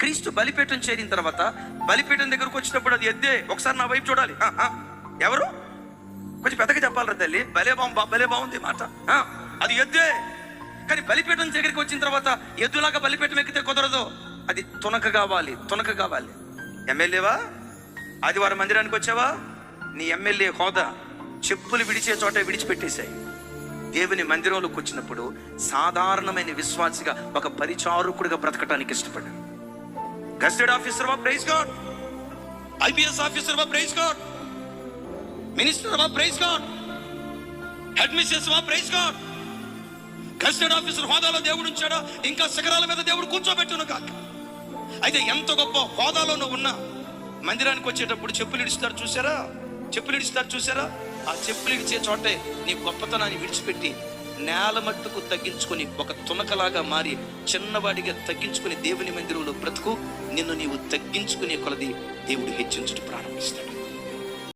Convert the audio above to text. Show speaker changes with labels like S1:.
S1: క్రీస్తు బలిపీఠం చేరిన తర్వాత బలిపీఠం దగ్గరకు వచ్చినప్పుడు అది ఎద్దే. ఒకసారి నా వైపు చూడాలి. ఎవరు? కొంచెం పెద్దగా చెప్పాలి తల్లి? భలే బాగు భలే బాగుంది మాట. ఆ, అది ఎద్దే. కానీ బలిపీఠం దగ్గరికి వచ్చిన తర్వాత ఎద్దులాగా బలిపీఠం ఎక్కితే కుదరదు. అది తునక కావాలి తునక కావాలి. ఎమ్మెల్యేవా? ఆదివారం మందిరానికి వచ్చావా? నీ ఎమ్మెల్యే హోదా చెప్పులు విడిచే చోట విడిచిపెట్టేశాయి. దేవుని మందిరంలోకి వచ్చినప్పుడు సాధారణమైన విశ్వాసిగా ఒక పరిచారకుడిగా బ్రతకటానికి ఇష్టపడ్డాను. గస్టెడ్ ఆఫీసర్ వా ప్రైజ్ గాడ్ ఐపీఎస్ ఆఫీసర్ వా ప్రైజ్ గాడ్ మినిస్టర్ వా ప్రైజ్ గాడ్ హెడ్ మిస్సెస్ వా ప్రైజ్ గాడ్ గస్టెడ్ ఆఫీసర్ హోదాలో దేవుడు ఉంచాడా? ఇంకా శిఖరాల మీద దేవుడు కూర్చోబెట్టును కాక. అయితే ఎంత గొప్ప హోదాలో నువ్వు ఉన్నా? మందిరానికి వచ్చేటప్పుడు చెప్పులు ఇడుస్తారు చూసారా? చెప్పులు ఇడుస్తారు చూసారా? ఆ చెప్పులు ఇడిచే చోటే నీ గొప్పతనాన్ని విడిచిపెట్టి నేల మట్టుకు తగ్గించుకొని ఒక తునకలాగా మారి చిన్నవాడిగా తగ్గించుకుని దేవుని మందిరంలో బ్రతుకు నిన్ను నీవు తగ్గించుకునే కొలది దేవుడు హెచ్చించుట ప్రారంభిస్తాడు.